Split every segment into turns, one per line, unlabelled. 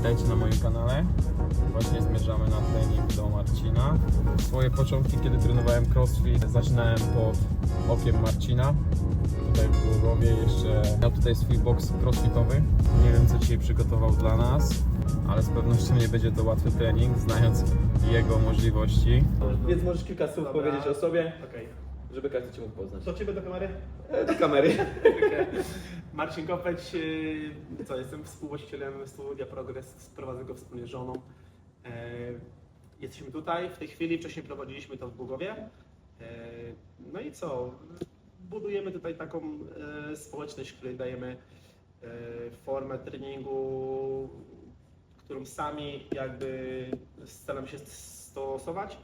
Witajcie na moim kanale. Właśnie zmierzamy na trening do Marcina. Swoje początki, kiedy trenowałem crossfit, zaczynałem pod okiem Marcina. Tutaj w Głogowie jeszcze miał tutaj swój boks crossfitowy. Nie wiem, co dzisiaj przygotował dla nas, ale z pewnością nie będzie to łatwy trening, znając jego możliwości.
Więc możesz kilka słów
Dobra.
powiedzieć o sobie,
Okej.
żeby każdy Cię mógł poznać.
Do ciebie do kamery?
E, Do kamery.
Marcin Kopeć, yy, co jestem współwłaścicielem studia Progress, prowadzę go wspólnie z żoną. E, Jesteśmy tutaj w tej chwili, wcześniej prowadziliśmy to w Głogowie. E, No i co? Budujemy tutaj taką e, społeczność, której dajemy formę treningu, którą sami jakby staramy się stosować.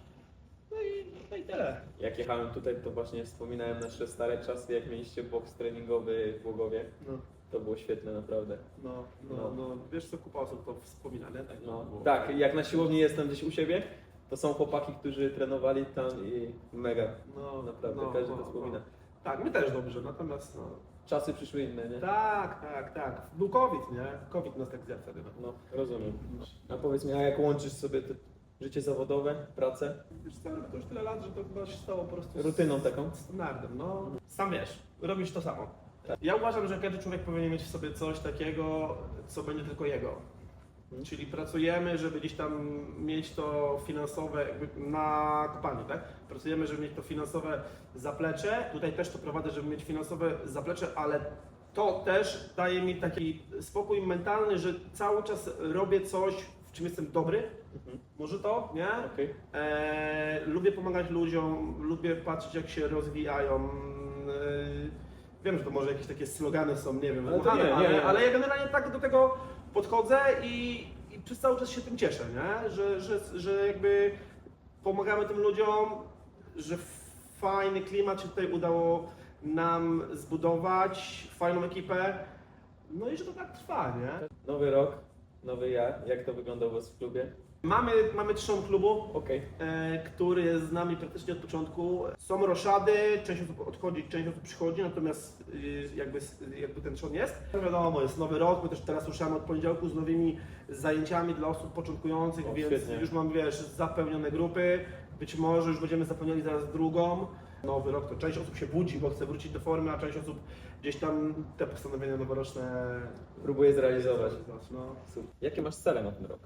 No i, tyle.
Jak jechałem tutaj, to właśnie wspominałem nasze stare czasy, jak mieliście boks treningowy w Głogowie.
No.
To było świetne, naprawdę.
No, no,
No.
no, wiesz co, kupa osób to wspomina, nie? Tak,
No,
było.
tak, jak na siłowni jestem gdzieś u siebie, to są chłopaki, którzy trenowali tam i mega.
no,
Naprawdę,
no,
każdy
no,
to wspomina.
No. Tak, my też dobrze, natomiast no.
Czasy przyszły inne, nie?
Tak, tak, tak. Był COVID, nie? COVID nas tak zjadł wtedy. No.
Rozumiem. A powiedz mi, a jak łączysz sobie to życie zawodowe, pracę,
Wiesz co, to już tyle lat, że to chyba się stało po prostu
rutyną taką?
standardem, no. Sam wiesz, robisz to samo. Ja uważam, że każdy człowiek powinien mieć w sobie coś takiego, co będzie tylko jego.
Mhm.
Czyli pracujemy, żeby gdzieś tam mieć to finansowe jakby na kopalni, tak? Pracujemy, żeby mieć to finansowe zaplecze. Tutaj też to prowadzę, żeby mieć finansowe zaplecze, ale to też daje mi taki spokój mentalny, że cały czas robię coś, czym jestem dobry.
Mhm.
Może to, nie?
Okej.
E, lubię pomagać ludziom, lubię patrzeć jak się rozwijają. E, wiem, że to może jakieś takie slogany są, nie wiem,
Ale to nie, nie,
ale,
nie.
ale ja generalnie tak do tego podchodzę i, i przez cały czas się tym cieszę, nie? Że, że, że jakby pomagamy tym ludziom, że fajny klimat się tutaj udało nam zbudować, fajną ekipę. No i że to tak trwa, nie?
Nowy rok, nowy ja. Jak to wygląda u Was w klubie?
Mamy, mamy trzon klubu,
Okej.
e, który jest z nami praktycznie od początku. Są roszady, część osób odchodzi, część osób przychodzi, natomiast y, jakby, jakby ten trzon jest. No wiadomo, jest nowy rok, my też teraz ruszamy od poniedziałku z nowymi zajęciami dla osób początkujących,
O,
więc
świetnie.
już mam, wiesz, zapełnione grupy. Być może już będziemy zapełniali zaraz drugą. Nowy rok to część osób się budzi, bo chce wrócić do formy, a część osób gdzieś tam te postanowienia noworoczne
Próbuję zrealizować.
No.
Super. Jakie masz cele na ten rok?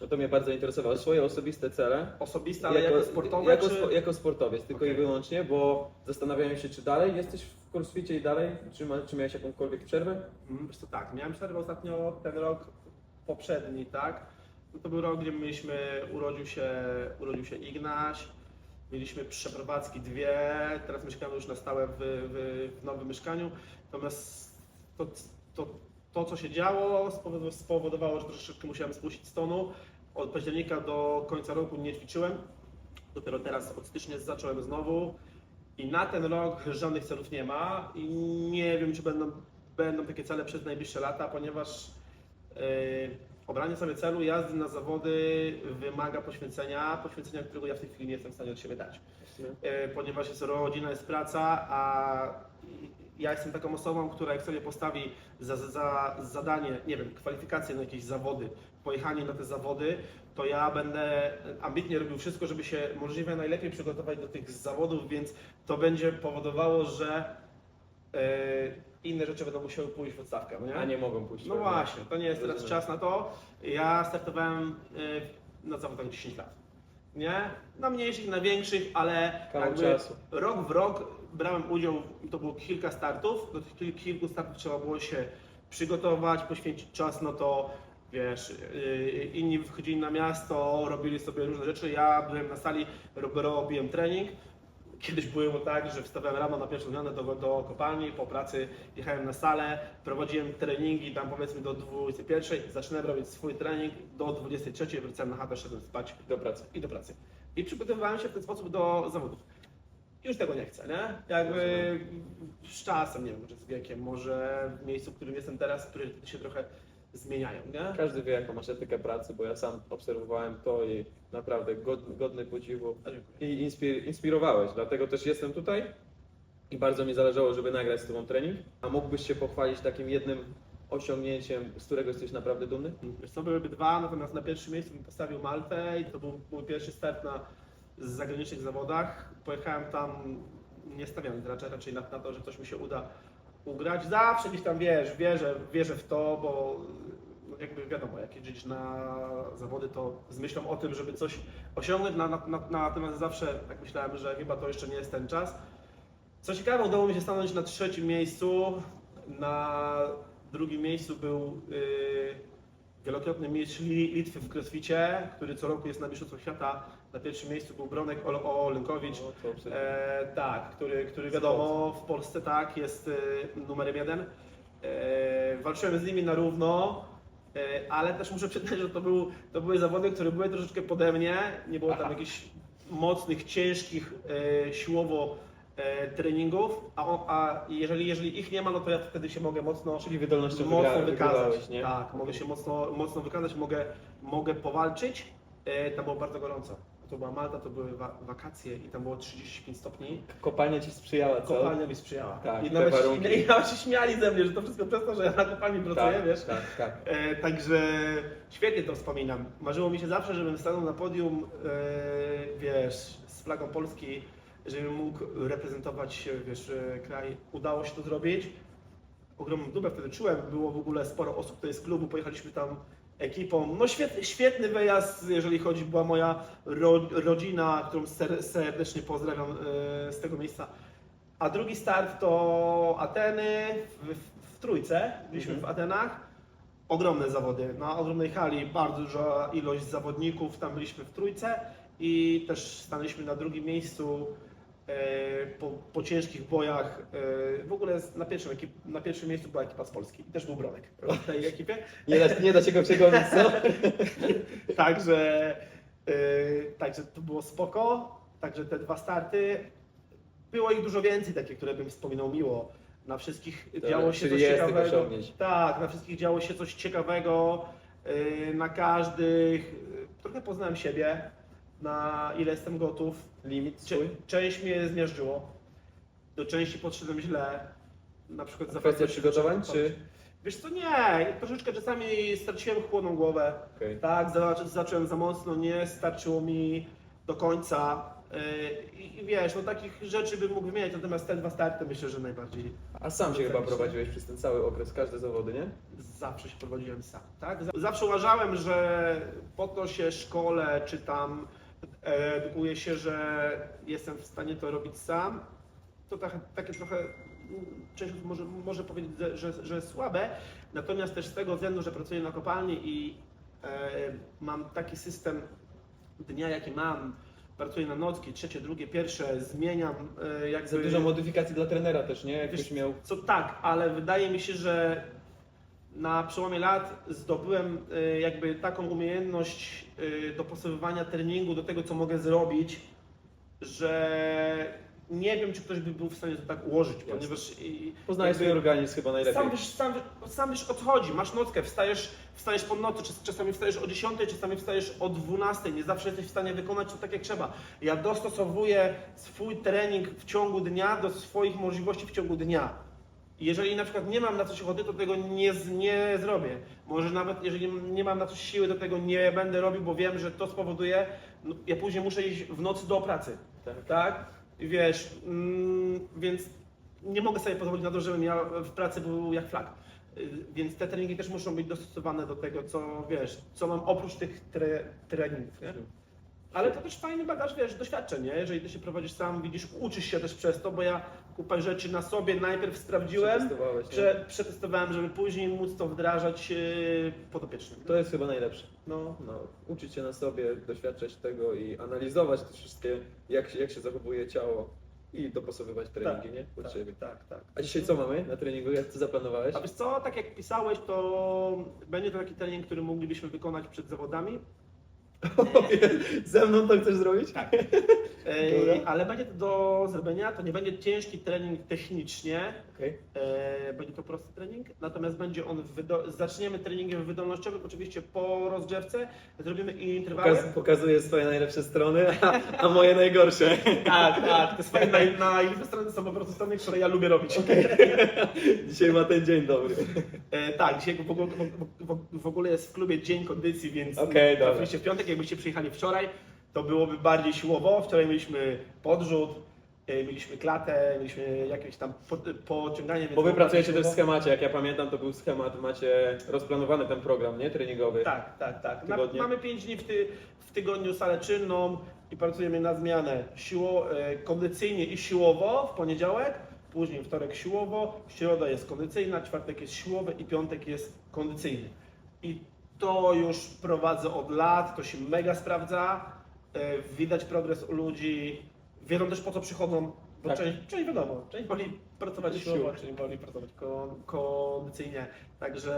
Bo to mnie bardzo interesowało. Swoje osobiste cele.
Osobiste, ale jako, sportowe,
jako,
czy...
spo- jako sportowiec, tylko
Okej.
i wyłącznie, bo zastanawiałem się, czy dalej jesteś w crossficie i dalej, czy, ma, czy miałeś jakąkolwiek przerwę?
Mm, Wiesz co, tak, miałem przerwę ostatnio ten rok poprzedni, tak? No to był rok, gdzie mieliśmy, urodził się, urodził się Ignaś, mieliśmy przeprowadzki dwie, teraz mieszkamy już na stałe w, w, w nowym mieszkaniu, natomiast to, to, to co się działo spowodowało- że troszeczkę musiałem spuścić z tonu. Od października do końca roku nie ćwiczyłem, dopiero teraz od stycznia zacząłem znowu. I na ten rok żadnych celów nie ma i nie wiem, czy będą, będą takie cele przez najbliższe lata, ponieważ yy, obranie sobie celu jazdy na zawody wymaga poświęcenia, poświęcenia, którego ja w tej chwili nie jestem w stanie od siebie dać. Yy, ponieważ jest rodzina, jest praca, a ja jestem taką osobą, która jak sobie postawi za, za, za zadanie, nie wiem, kwalifikacje na jakieś zawody, pojechanie na te zawody, to ja będę ambitnie robił wszystko, żeby się możliwie najlepiej przygotować do tych zawodów, więc to będzie powodowało, że e, inne rzeczy będą musiały pójść w odstawkę. No nie?
A nie mogą pójść.
No
pewnie.
właśnie, to nie jest teraz
Rozumiem.
czas na to. Ja startowałem e, na zawodach 10 lat. Nie? Na mniejszych, na większych, ale
Kawał
jakby
czasu.
rok w rok brałem udział, to było kilka startów, do tych kil- kilku startów trzeba było się przygotować, poświęcić czas na to, wiesz, yy, inni wychodzili na miasto, robili sobie różne rzeczy, ja byłem na sali, rob- robiłem trening. Kiedyś było tak, że wstawałem rano na pierwszą zmianę do, do kopalni, po pracy jechałem na salę, prowadziłem treningi tam powiedzmy do 21, zaczynałem robić swój trening, do 23 wracałem na chatę, szedłem spać
Do pracy.
i do pracy. I przygotowywałem się w ten sposób do zawodów. Już tego nie chcę, nie? Jakby z czasem, nie wiem, może z wiekiem, może w miejscu, w którym jestem teraz, priorytety się trochę zmieniają, nie?
Każdy wie, jaką masz etykę pracy, bo ja sam obserwowałem to i naprawdę godny, godny podziwu i inspir, inspirowałeś, dlatego też jestem tutaj i bardzo mi zależało, żeby nagrać z Tobą trening. A mógłbyś się pochwalić takim jednym osiągnięciem, z którego jesteś naprawdę dumny?
Wiesz co, byłyby dwa, natomiast na pierwszym miejscu bym postawił Maltę i to był mój pierwszy start na zagranicznych zawodach. Pojechałem tam, nie stawiam raczej, raczej na, na to, że coś mi się uda ugrać. Zawsze gdzieś tam wiesz, wierzę, wierzę w to, bo jakby wiadomo, jak jeździć na zawody, to z myślą o tym, żeby coś osiągnąć, na, na, na, natomiast zawsze tak myślałem, że chyba to jeszcze nie jest ten czas. Co ciekawe, udało mi się stanąć na trzecim miejscu. Na drugim miejscu był yy, wielokrotny mistrz Li- Litwy w crossficie, który co roku jest na Mistrzostwach Świata. Na pierwszym miejscu był Bronek Ol- Olenkowicz.
No.
E, tak, który, który wiadomo w Polsce tak jest e, numerem jeden. E, walczyłem z nimi na równo, e, ale też muszę przyznać, że to, był, to były zawody, które były troszeczkę pode mnie. Nie było tam
Aha.
jakichś mocnych, ciężkich e, siłowo treningów, a, on, a jeżeli, jeżeli ich nie ma, no to ja wtedy się mogę mocno
Czyli wydolnością
mocno
wygra-
wykazać.
nie?
Tak, mogę się mocno, mocno wykazać, mogę, mogę powalczyć. E, tam było bardzo gorąco. To była Malta, to były wa- wakacje i tam było 35 stopni.
Kopalnia ci sprzyjała, co?
Kopalnia mi sprzyjała.
Tak,
I, nawet,
warunki.
i, I nawet się śmiali ze mnie, że to wszystko przez to, że ja na kopalni pracuję,
tak,
wiesz.
tak, tak.
E, także świetnie to wspominam. Marzyło mi się zawsze, żebym stanął na podium, e, wiesz, z flagą Polski, żebym mógł reprezentować, wiesz, e, kraj. Udało się to zrobić. Ogromną dumę wtedy czułem. Było w ogóle sporo osób tutaj z klubu. Pojechaliśmy tam ekipą. No świetny, świetny wyjazd, jeżeli chodzi, była moja ro, rodzina, którą ser, serdecznie pozdrawiam e, z tego miejsca. A drugi start to Ateny w, w, w Trójce. Byliśmy
Mhm.
w Atenach. Ogromne zawody. Na ogromnej hali bardzo duża ilość zawodników. Tam byliśmy w Trójce i też stanęliśmy na drugim miejscu po, po ciężkich bojach. E, w ogóle na pierwszym, ekip, na pierwszym miejscu była ekipa z Polski. I też był Bronek w tej ekipie.
Nie da, nie da się go przegonić, co?
Także, yy, także to było spoko. Także te dwa starty. Było ich dużo więcej, takie, które bym wspominał miło. Na wszystkich
Dobra,
działo się coś ciekawego. Tak, na wszystkich działo się coś ciekawego. Na każdych. Trochę poznałem siebie, na ile jestem gotów.
Limit
Cze-
swój?
część mnie zmierzyło. Do części podszedłem źle. Na przykład za
kwestia przygotowań, czy-
Wiesz co, nie. Troszeczkę czasami straciłem chłodną głowę.
Okej.
Tak, za- zacząłem za mocno, nie starczyło mi do końca. Yy, I, I wiesz, no takich rzeczy bym mógł wymieniać, natomiast te dwa starty myślę, że najbardziej
A sam się chyba prowadziłeś przez ten cały okres, każde zawody, nie?
zawsze się prowadziłem sam. Tak? Zawsze uważałem, że po to się szkole czy tam edukuję się, że jestem w stanie to robić sam. To tak, takie trochę część osób może, może powiedzieć, że, że, słabe, natomiast też z tego względu, że pracuję na kopalni i e, mam taki system dnia, jaki mam, pracuję na nocki, trzecie, drugie, pierwsze, zmieniam e, jakby...
Za dużo modyfikacji dla trenera też, nie? Jakbyś miał...
Co tak, ale wydaje mi się, że na przełomie lat zdobyłem y, jakby taką umiejętność y, dopasowywania treningu do tego, co mogę zrobić, że nie wiem, czy ktoś by był w stanie to tak ułożyć,
Jasne.
ponieważ
Poznajesz swój organizm chyba najlepiej.
sam wiesz, sam, sam wiesz o co chodzi. Masz nockę, wstajesz, wstajesz po nocy, czas- czasami wstajesz o 10, czasami wstajesz o 12. Nie zawsze jesteś w stanie wykonać to tak jak trzeba. Ja dostosowuję swój trening w ciągu dnia do swoich możliwości w ciągu dnia. Jeżeli na przykład nie mam na coś ochoty, to tego nie, nie zrobię. Może nawet jeżeli nie mam na coś siły, to tego nie będę robił, bo wiem, że to spowoduje, no, ja później muszę iść w nocy do pracy.
Tak.
Tak? I wiesz, mm, więc nie mogę sobie pozwolić na to, żebym ja w pracy był jak flag. Y, Więc te treningi też muszą być dostosowane do tego, co wiesz, co mam oprócz tych tre, treningów. Nie? Ale to też fajny bagaż, wiesz, doświadczeń, nie? Jeżeli ty się prowadzisz sam, widzisz, uczysz się też przez to, bo ja kupę rzeczy na sobie najpierw sprawdziłem,
Przetestowałeś, nie?
prze, przetestowałem, żeby później móc to wdrażać yy, podopiecznym.
To jest chyba najlepsze.
No,
No, uczyć się na sobie, doświadczać tego i analizować te wszystkie, jak się, jak się zachowuje ciało i dopasowywać treningi, nie? Pod
tak,
siebie.
tak, tak.
A dzisiaj co mamy na treningu? Jak ty zaplanowałeś?
A wiesz co, tak jak pisałeś, to będzie to taki trening, który moglibyśmy wykonać przed zawodami.
Ze mną to chcesz zrobić?
Tak. E,
Dobra.
ale będzie to do zrobienia, to nie będzie ciężki trening technicznie,
Okej.
e, będzie to prosty trening, natomiast będzie on, wydo- zaczniemy treningiem wydolnościowym, oczywiście po rozgrzewce, zrobimy interwały.
Pokaz, pokazuję swoje najlepsze strony, a, a moje najgorsze.
Tak, tak, te swoje naj, najlepsze strony są po prostu strony, które ja lubię robić.
Dzisiaj ma ten dzień dobry.
E, tak, dzisiaj w ogóle, w, w, w ogóle jest w klubie dzień kondycji, więc
Okej, dobra.
trafiliście w piątek, jakbyście przyjechali wczoraj, to byłoby bardziej siłowo. Wczoraj mieliśmy podrzut, e, mieliśmy klatę, mieliśmy jakieś tam po, pociąganie. więc
Bo wy
było
pracujecie
bardziej
też w
siłowo.
schemacie, jak ja pamiętam, to był schemat, macie rozplanowany ten program, nie? Treningowy.
Tak, tak, tak. Na,
Tygodnie.
mamy 5 dni w, ty, w tygodniu salę czynną i pracujemy na zmianę siło, e, kondycyjnie i siłowo w poniedziałek, później wtorek siłowo, środa jest kondycyjna, czwartek jest siłowy i piątek jest kondycyjny. I to już prowadzę od lat, to się mega sprawdza, e, widać progres u ludzi, wiedzą też po co przychodzą, bo
Tak.
część, część wiadomo, część woli pracować
Siłą.
siłowo, część woli pracować kon, kondycyjnie, także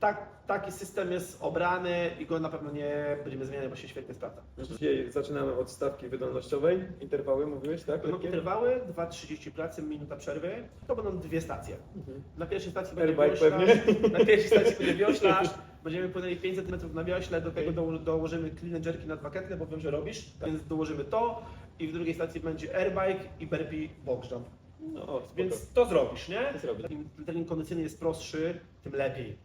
tak, taki system jest obrany i go na pewno nie będziemy zmieniać, bo się świetnie sprawdza.
Dzisiaj zaczynamy od stawki wydolnościowej. Interwały mówiłeś, tak?
Będą
Lekkie?
interwały, 2.30 pracy, minuta przerwy. To będą dwie stacje.
Mhm.
Na pierwszej stacji będzie
Airbike
wioślarz,
pewnie.
na pierwszej stacji będzie wioślarz, będziemy płynęli 500 metrów na wiośle, do tego doło- dołożymy clean and jerky na dwa ketle, bo wiem, że robisz, więc dołożymy to i w drugiej stacji będzie airbike i burpee box jump.
No, spoko.
Więc to zrobisz, nie?
To zrobię.
Im trening kondycyjny jest prostszy, tym lepiej.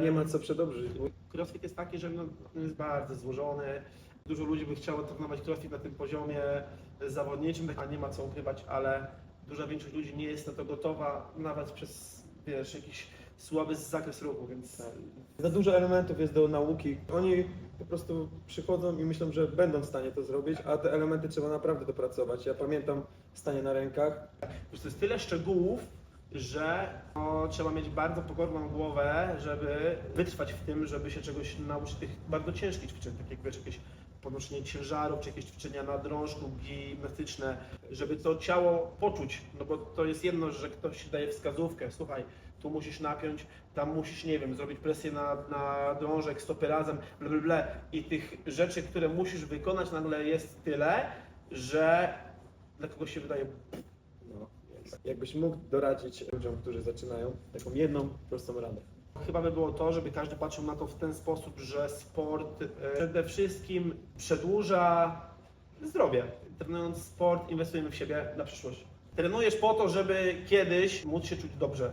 Nie ma co przedobrzyć.
Crossfit jest taki, że no, on jest bardzo złożony. Dużo ludzi by chciało trenować crossfit na tym poziomie zawodniczym, a nie ma co ukrywać, ale duża większość ludzi nie jest na to gotowa, nawet przez wiesz, jakiś słaby zakres ruchu, więc
Tak. Za dużo elementów jest do nauki. Oni po prostu przychodzą i myślą, że będą w stanie to zrobić, a te elementy trzeba naprawdę dopracować. Ja pamiętam stanie na rękach.
Po prostu jest tyle szczegółów, że no, trzeba mieć bardzo pokorną głowę, żeby wytrwać w tym, żeby się czegoś nauczyć tych bardzo ciężkich ćwiczeń, tak jak wiesz, jakieś podnoszenie ciężarów, czy jakieś ćwiczenia na drążku gimnastyczne, żeby to ciało poczuć, no bo to jest jedno, że ktoś daje wskazówkę, słuchaj, tu musisz napiąć, tam musisz, nie wiem, zrobić presję na, na drążek, stopy razem, bla, bla, bla. I tych rzeczy, które musisz wykonać nagle jest tyle, że dla kogoś się wydaje
jakbyś mógł doradzić ludziom, którzy zaczynają taką jedną prostą radę.
Chyba by było to, żeby każdy patrzył na to w ten sposób, że sport e, przede wszystkim przedłuża zdrowie. Trenując sport, inwestujemy w siebie na przyszłość. Trenujesz po to, żeby kiedyś móc się czuć dobrze.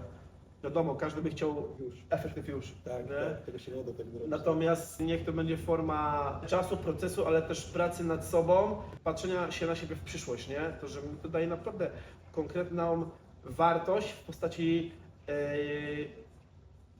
Wiadomo, każdy by chciał
Już.
efektów już.
Tak,
nie?
tak, tego się nie da tak zrobić.
Natomiast niech to będzie forma czasu, procesu, ale też pracy nad sobą, patrzenia się na siebie w przyszłość, nie? To, że to daje naprawdę konkretną wartość w postaci e,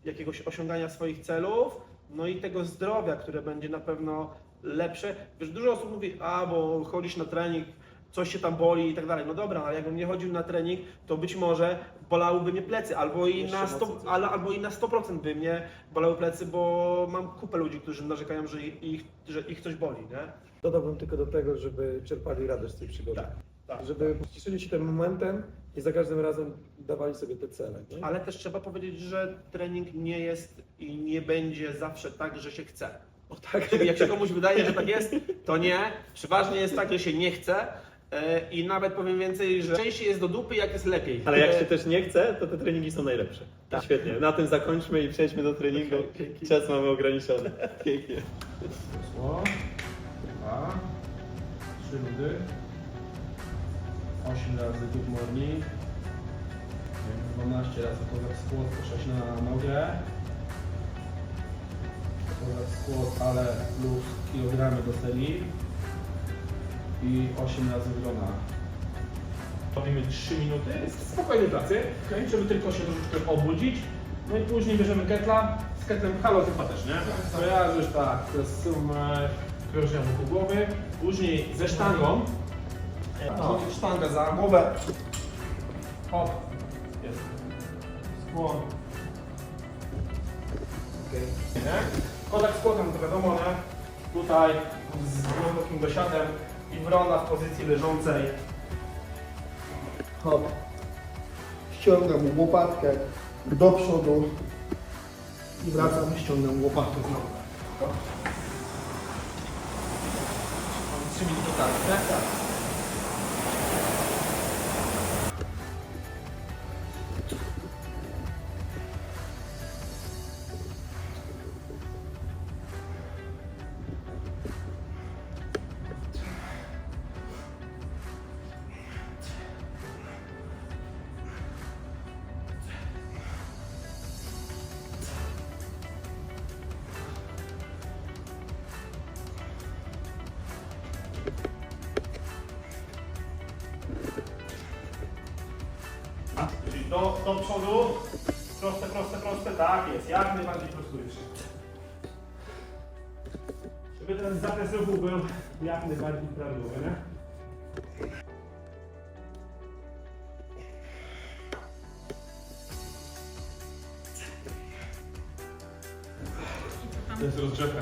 jakiegoś osiągania swoich celów, no i tego zdrowia, które będzie na pewno lepsze. Wiesz, dużo osób mówi, a bo chodzisz na trening, coś się tam boli i tak dalej. No dobra, ale jakbym nie chodził na trening, to być może bolałyby mnie plecy, albo i,
Jeszcze
na
mocno
100,
coś.
ale, albo i na 100% by mnie bolały plecy, bo mam kupę ludzi, którzy narzekają, że ich, że ich coś boli, nie?
Dodałbym tylko do tego, żeby czerpali radość z tej przygody.
tak tak,
żeby tak. cieszyli się tym momentem i za każdym razem dawali sobie te cele. Nie?
Ale też trzeba powiedzieć, że trening nie jest i nie będzie zawsze tak, że się chce.
O tak.
Czyli jak się komuś wydaje, że tak jest, to nie. Przeważnie jest tak, że się nie chce. E, I nawet powiem więcej, że częściej jest do dupy, jak jest lepiej.
Ale jak się też nie chce, to te treningi są najlepsze.
Tak.
Świetnie. Na tym zakończmy i przejdźmy do treningu.
Okay,
Czas mamy ograniczony. Pięknie.
Sło, dwa, trzy nudy. 8 razy good morning, 12 razy power squat, poszłaś na nogę, power squat, ale plus kilogramy do celi i 8 razy wrona. Robimy 3 minuty, spokojnej pracy, okay. żeby tylko się troszeczkę obudzić. No i później bierzemy ketla, z ketlem halo zypa też, nie? Tak, tak. Kojarzysz tak, to jest sumę krążenia wokół głowy. Później ze sztangą, no, sztanga za głowę. Hop. Jest. Skłon. Okej. Nie? Kodak z kłotem to wiadomo, nie? Tutaj z głębokim dosiadem i wrona w pozycji leżącej.
Hop. Ściągam łopatkę do przodu i wracam, ściągam łopatkę znowu.
3 minuty startu, tak? Tak.
Do, do przodu, proste, proste, proste, tak jest, jak najbardziej prostujesz. Żeby ten zakres ruchu był jak najbardziej prawidłowy, nie?
To jest rozgrzewka.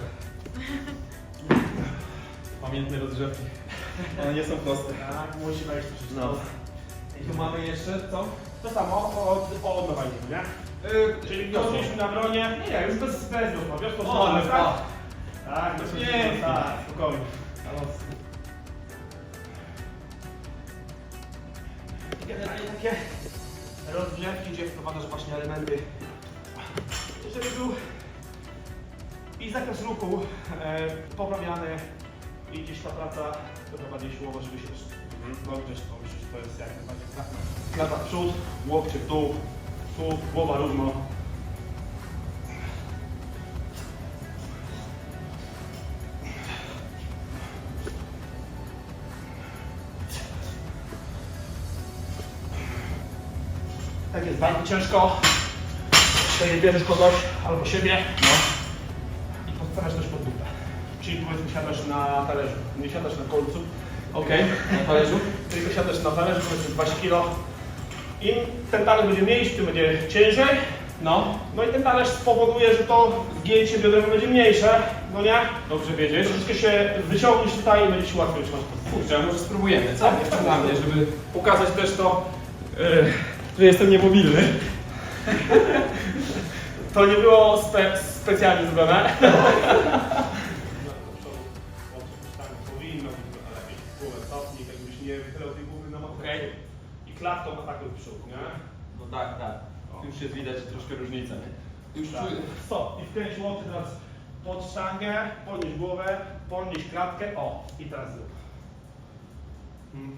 Pamiętne rozgrzewki. One nie są proste.
Tak, musi wejść troszeczkę.
No. I tu mamy jeszcze co?
To samo od, od nowa idziemy, nie?
Yy,
Czyli wchodziliśmy na bronie, nie, nie, już bez, bez wiosła, wiosło
O, ale
tak? Tak, bez
Nie.
wiosła, tak, spokojnie. Generalnie takie rozgrzewki, gdzie wprowadzasz właśnie elementy, żeby był i zakres ruchu e, poprawiany i gdzieś ta praca trochę bardziej siłowa, żeby się to myślę, że to jest jak najbardziej klapa. Klapa w przód, łokcie w dół, tu głowa równo. Tak jest bardzo ciężko. Wtedy bierzesz kogoś albo siebie no. i podstawiasz też pod butę. Czyli powiedzmy siadasz na talerzu. Nie siadasz na kolcu.
Okej, na talerzu.
Tylko siadasz na talerzu, powiedzmy 20 kg. Im ten talerz będzie mniejszy, tym będzie ciężej.
No,
No i ten talerz spowoduje, że to zgięcie biodrowe będzie mniejsze. No nie?
dobrze wiedzieć.
Troszeczkę się wyciągniesz tutaj i będzie ci łatwiej utrzymać.
Kurczę, może spróbujemy, co? Jeszcze dla mnie, żeby pokazać też to, yy, że jestem niemobilny.
To nie było spe specjalnie zrobione. Klatką atakuj w przód, nie?
No tak, tak. Już jest widać troszkę różnica. Już
Tak.
czuję.
Stop. I wkręć łokcie teraz pod sztangę, podnieś głowę, podnieś klatkę, o. I teraz zrób. Mm.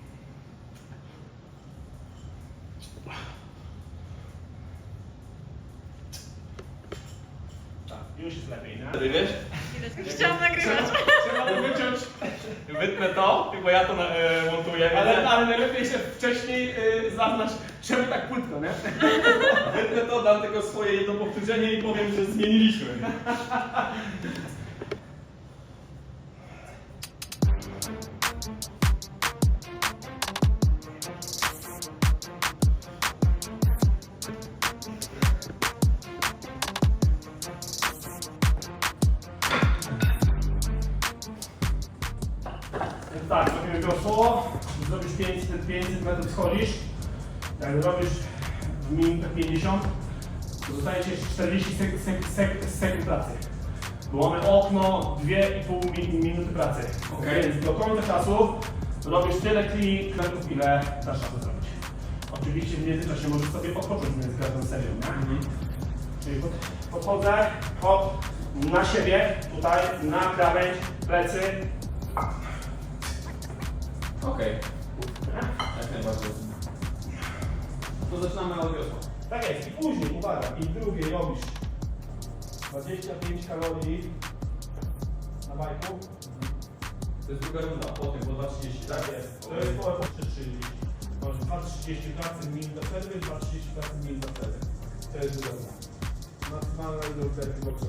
Tak, już jest lepiej, nie?
Wiesz?
Chciałam nagrywać.
Trzeba wyciąć,
Wytnę to, bo ja to e, montuję.
ale, ale najlepiej się wcześniej y, zaznacz, czemu tak płytko, nie?
Wytnę to, dam tylko swoje jedno powtórzenie i powiem, że zmieniliśmy.
jak zrobisz w minutę 50, to zostaje ci jeszcze 40 sek sek sek sekund pracy. Bo mamy okno 2,5 mi minuty pracy.
Okej.
Więc do końca czasu robisz tyle kli kroków, ile dasz radę zrobić. Oczywiście w międzyczasie możesz sobie odpocząć między każdą serią, nie? Czyli pod, podchodzę, hop, na siebie, tutaj, na krawędź, plecy,
Okej. Jak najbardziej. To zaczynamy od wiosła.
Tak jest, i później, uwaga, i drugie robisz 25 kalorii na bajku.
To jest druga runda, po 2.30, tak?
Tak jest, to jest po po 3,30. Masz 2,30 pracy minut do przerwy, 2,30 pracy minut do przerwy. To jest druga runda. Maksymalna ilość przerwy boksu.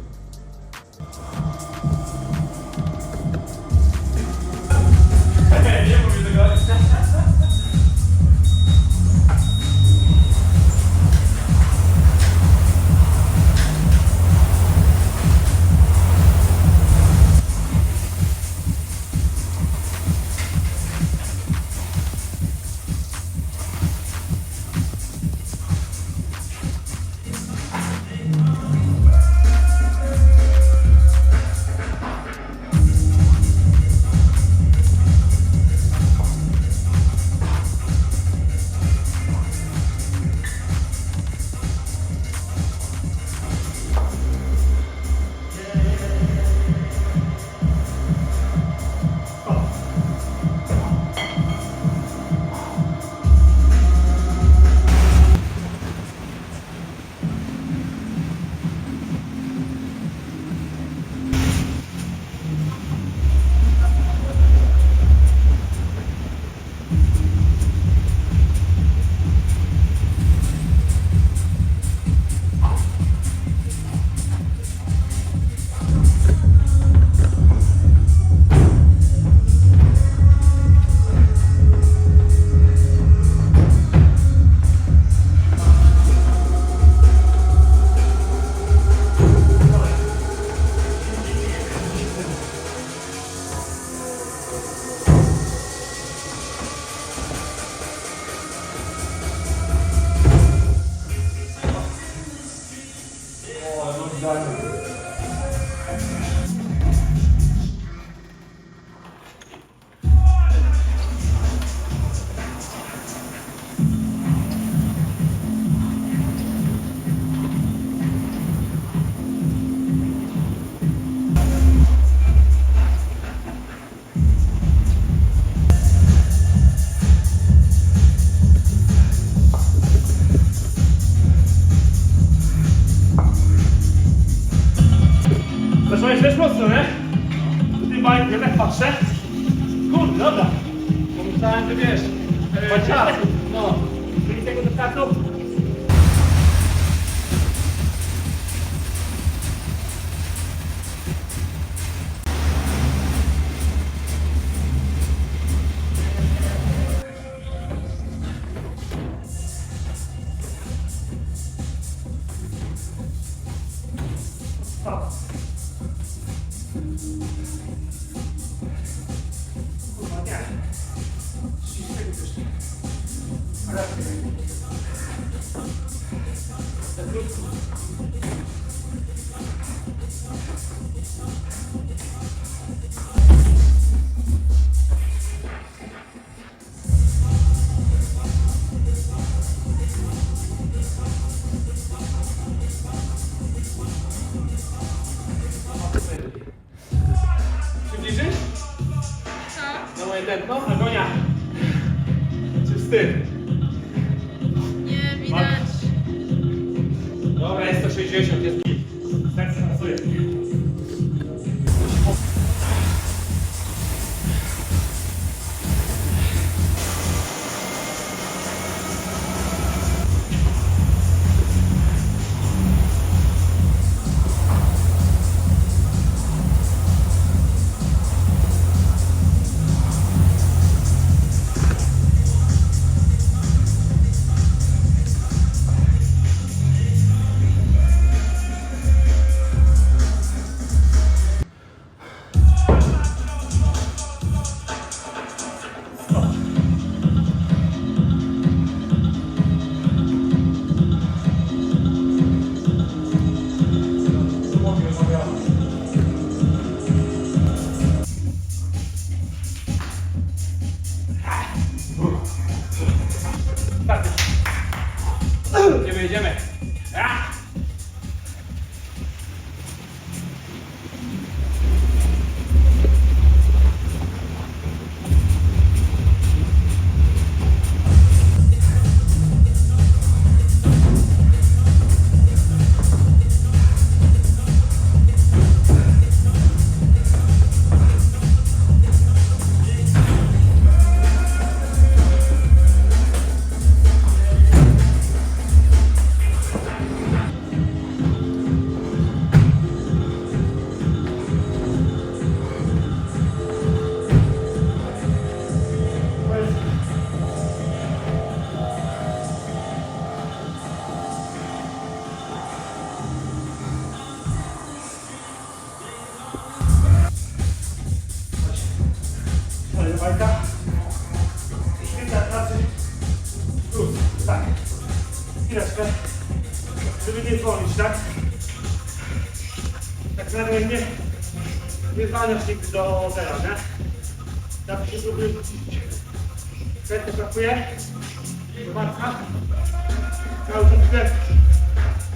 Patrzę. Kurde, dobra.
Pomyślałem, że wiesz,
Chodź czas. No. Czyli tego do startu. Do zera, nie? Tak się próbuję rzucić. Rękę brakuje. Do marca. Cały czas sklep.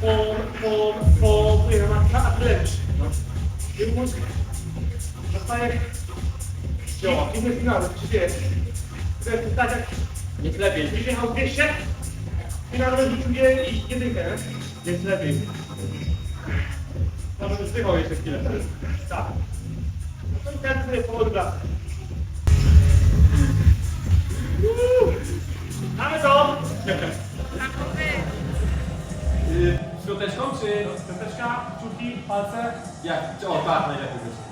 Po, po, po, po, marca, a leżysz. I mózg zostaje Jo, i nie finały, czy wiesz? To jest tak jak...
Jest lepiej.
Byś jechał 200 i nagle rzucił je i jedynkę, nie? Jest lepiej. Może zdychał jeszcze chwilę. Tak. Powoli wracam. Uuu. Mamy to!
Piąteczką czy...
Piąteczka, kciuki, palce.
Jak? O tak, najlepiej.